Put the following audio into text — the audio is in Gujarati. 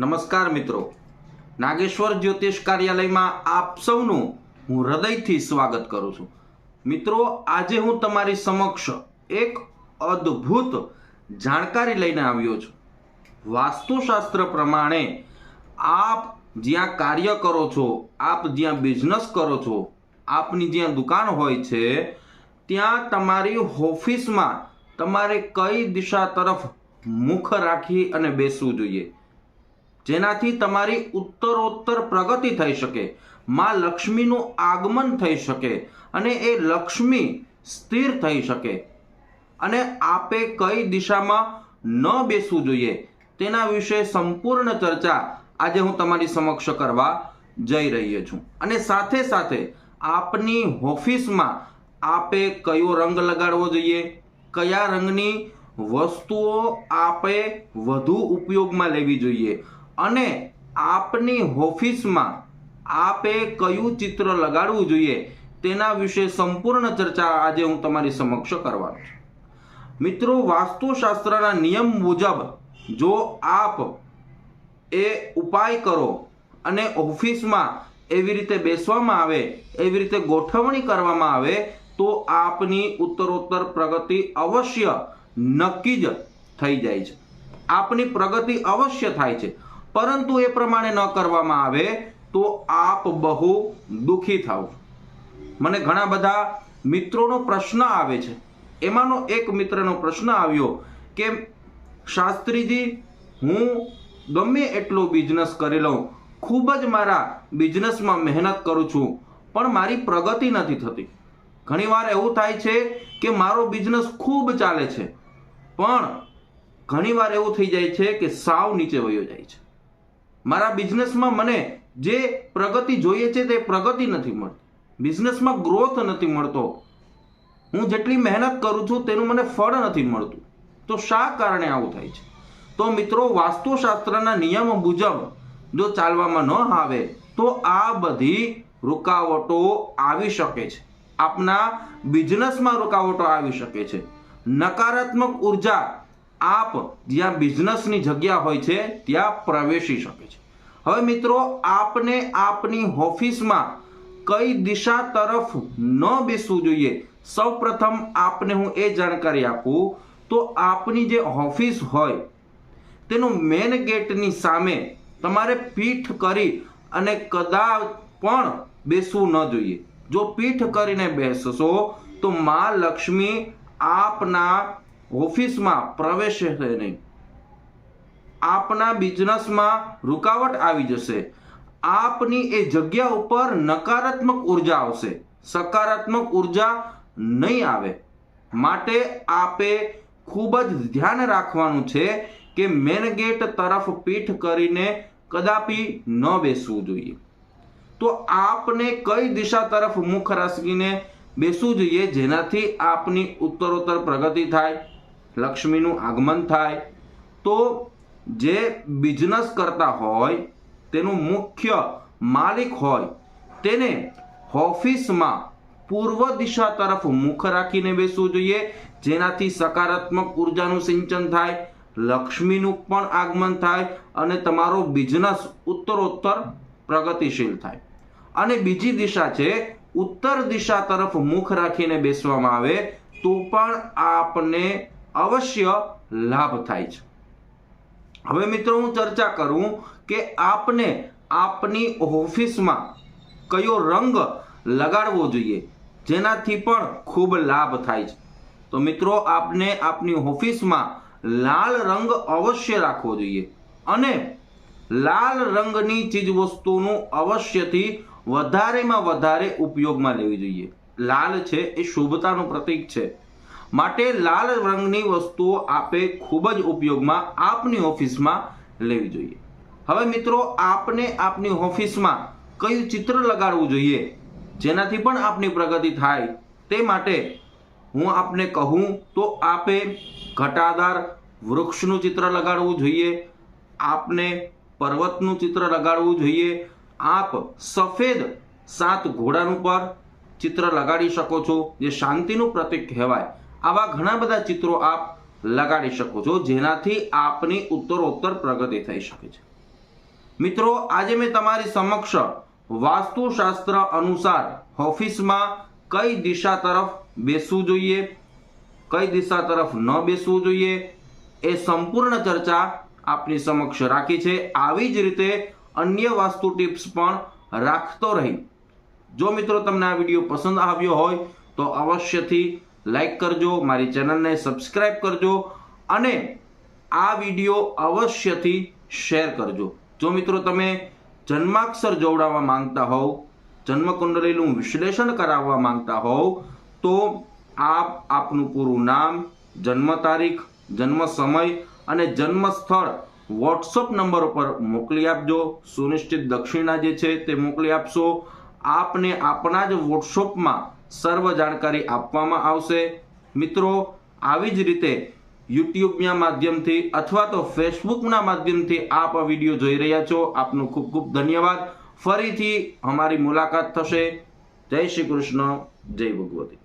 નમસ્કાર મિત્રો. નાગેશ્વર જ્યોતિષ કાર્યાલયમાં આપ સૌનું હું હૃદયથી સ્વાગત કરું છું. મિત્રો, આજે હું તમારી સમક્ષ એક અદ્ભુત જાણકારી લઈને આવ્યો છું. વાસ્તુશાસ્ત્ર પ્રમાણે આપ જ્યાં કાર્ય કરો છો, આપ જ્યાં બિઝનેસ કરો છો, આપની જ્યાં દુકાન હોય છે, ત્યાં તમારી ઓફિસમાં તમારે કઈ દિશા તરફ મુખ રાખી અને બેસવું જોઈએ. જેનાથી તમારી ઉત્તરોત્તર પ્રગતિ થઈ શકે, માં લક્ષ્મીનું આગમન થઈ શકે અને એ લક્ષ્મી સ્થિર થઈ શકે. અને આપે કઈ દિશામાં ન બેસવું જોઈએ તેના વિશે સંપૂર્ણ ચર્ચા આજે હું તમારી સમક્ષ કરવા જઈ રહ્યો છું. અને સાથે સાથે આપની ઓફિસમાં આપે કયો રંગ લગાડવો જોઈએ, કયા રંગની વસ્તુઓ આપે વધુ ઉપયોગમાં લેવી જોઈએ અને આપની ઓફિસમાં આપે કયું ચિત્ર લગાડવું જોઈએ તેના વિશે સંપૂર્ણ ચર્ચા આજે હું તમારી સમક્ષ કરવાનો છું. મિત્રો, વાસ્તુશાસ્ત્રના નિયમ મુજબ જો આપ એ ઉપાય કરો અને ઓફિસમાં એવી રીતે બેસવામાં આવે, એવી રીતે ગોઠવણી કરવામાં આવે, તો આપની ઉત્તરોત્તર પ્રગતિ અવશ્ય નક્કી જ થઈ જાય છે. આપની પ્રગતિ અવશ્ય થાય છે. પરંતુ એ પ્રમાણે ન કરવામાં આવે તો આપ બહુ દુઃખી થાવ. મને ઘણા બધા મિત્રોનો પ્રશ્ન આવે છે. એમાંનો એક મિત્રનો પ્રશ્ન આવ્યો કે, શાસ્ત્રીજી, હું ગમે એટલો બિઝનેસ કરી લઉં. ખૂબ જ મારા બિઝનેસમાં મહેનત કરું છું, પણ મારી પ્રગતિ નથી થતી. ઘણીવાર એવું થાય છે કે મારો બિઝનેસ ખૂબ ચાલે છે, પણ ઘણીવાર એવું થઈ જાય છે કે સાવ નીચે વયો જાય છે. મારા બિઝનેસમાં મને જે પ્રગતિ જોઈએ છે તે પ્રગતિ નથી મળતી. બિઝનેસમાં ગ્રોથ નથી મળતો. હું જેટલી મહેનત કરું છું તેનું મને ફળ નથી મળતું. તો શા કારણે આવું થાય છે? તો મિત્રો, વાસ્તુશાસ્ત્રના નિયમો મુજબ જો ચાલવામાં ન આવે, તો આ બધી રૂકાવટો આવી શકે છે. આપના બિઝનેસમાં રૂકાવટો આવી શકે છે. નકારાત્મક ઊર્જા આપ જ્યાં બિઝનેસની જગ્યા હોય છે, ત્યાં પ્રવેશી શકે છે. હવે મિત્રો, આપને આપની ઓફિસમાં કઈ દિશા તરફ ન બેસવું જોઈએ? સૌપ્રથમ આપને હું એ જાણકારી આપું, તો આપની જે ઓફિસ હોય, તેનું મેન ગેટની સામે તમારે પીઠ કરી અને કદાચ પણ બેસવું ન જોઈએ. જો પીઠ કરીને બેસશો, તો મા લક્ષ્મી આપના ઓફિસમાં પ્રવેશે નહીં. આપના બિઝનેસમાં રૂકાવટ આવી જશે. આપની એ જગ્યા ઉપર નકારાત્મક ઊર્જા આવશે. સકારાત્મક ઊર્જા નહીં આવે. માટે આપે ખૂબ જ ધ્યાન રાખવાનું છે કે મેન ગેટ તરફ પીઠ કરીને કદાપી ન બેસવું જોઈએ. તો આપને કઈ દિશા તરફ મુખ રાખીને બેસવું જોઈએ જેનાથી આપની ઉત્તરોત્તર પ્રગતિ થાય લક્ષ્મીનું આગમન થાય, તો જે બિઝનેસ કરતા હોય, તેનું મુખ્ય માલિક હોય, તેને ઓફિસમાં પૂર્વ દિશા તરફ મુખ રાખીને બેસવું જોઈએ. જેનાથી સકારાત્મક ઉર્જાનું સિંચન થાય, લક્ષ્મીનું પણ આગમન થાય અને તમારો બિઝનેસ ઉત્તરોત્તર પ્રગતિશીલ થાય. અને બીજી દિશા છે, ઉત્તર દિશા તરફ મુખ રાખીને બેસવામાં આવે, તો પણ આપને અવશ્ય લાભ થાય છે. હવે મિત્રો હું ચર્ચા કરું કે આપને આપની ઓફિસમાં કયો રંગ લગાડવો જોઈએ, જેનાથી પણ ખૂબ લાભ થાય છે. તો મિત્રો, આપને આપની ઓફિસમાં લાલ રંગ અવશ્ય રાખવો જોઈએ અને લાલ રંગની ચીજ વસ્તુનું અવશ્યથી વધારેમાં વધારે ઉપયોગમાં લેવી જોઈએ. લાલ છે એ શુભતાનું પ્રતીક છે. માટે લાલ રંગની વસ્તુઓ આપે ખૂબ જ ઉપયોગમાં આપની ઓફિસમાં લેવી જોઈએ. હવે મિત્રો, આપને આપની ઓફિસમાં કયું ચિત્ર લગાડવું જોઈએ, જેનાથી પણ આપની પ્રગતિ થાય, તે માટે હું આપને કહું તો આપે ઘટાદાર વૃક્ષનું ચિત્ર લગાડવું જોઈએ, આપને પર્વતનું ચિત્ર લગાડવું જોઈએ, આપ સફેદ સાત ઘોડાનું પર ચિત્ર લગાડી શકો છો, જે શાંતિનું પ્રતીક કહેવાય. આવા ઘણા બધા ચિત્રો આપ લગાડી શકો છો, જેનાથી આપની ઉત્તરોત્તર પ્રગતિ થઈ શકે છે. મિત્રો, આજે મેં તમારી સમક્ષ વાસ્તુશાસ્ત્ર અનુસાર ઓફિસમાં કઈ દિશા તરફ બેસવું જોઈએ, કઈ દિશા તરફ ન બેસવું જોઈએ, એ સંપૂર્ણ ચર્ચા આપની સમક્ષ રાખી છે. આવી જ રીતે અન્ય વાસ્તુ ટિપ્સ પણ રાખતો રહી. જો મિત્રો તમને આ વીડિયો પસંદ આવ્યો હોય, તો અવશ્યથી લાઈક કરજો, મારી ચેનલને સબસ્ક્રાઈબ કરજો અને આ વીડિયો અવશ્યથી શેર કરજો. જો મિત્રો તમે જન્માક્ષર જોવડાવવા માંગતા હોવ, જન્મકુંડલીનું વિશ્લેષણ કરાવવા માંગતા હોવ, તો આપ આપનું પૂરું નામ, જન્મ તારીખ, જન્મ સમય અને જન્મ સ્થળ વોટ્સઅપ નંબર ઉપર મોકલી આપજો. સુનિશ્ચિત દક્ષિણા જે છે તે મોકલી આપશો. આપને આપણા જ વોટ્સઅપમાં સર્વ જાણકારી આપવામાં આવશે. મિત્રો, આવી જ રીતે યુટ્યુબના માધ્યમથી અથવા તો ફેસબુકના માધ્યમથી આપ આ વીડિયો જોઈ રહ્યા છો. આપનું ખૂબ ખૂબ ધન્યવાદ. ફરીથી અમારી મુલાકાત થશે. જય શ્રી કૃષ્ણ. જય ભગવતી.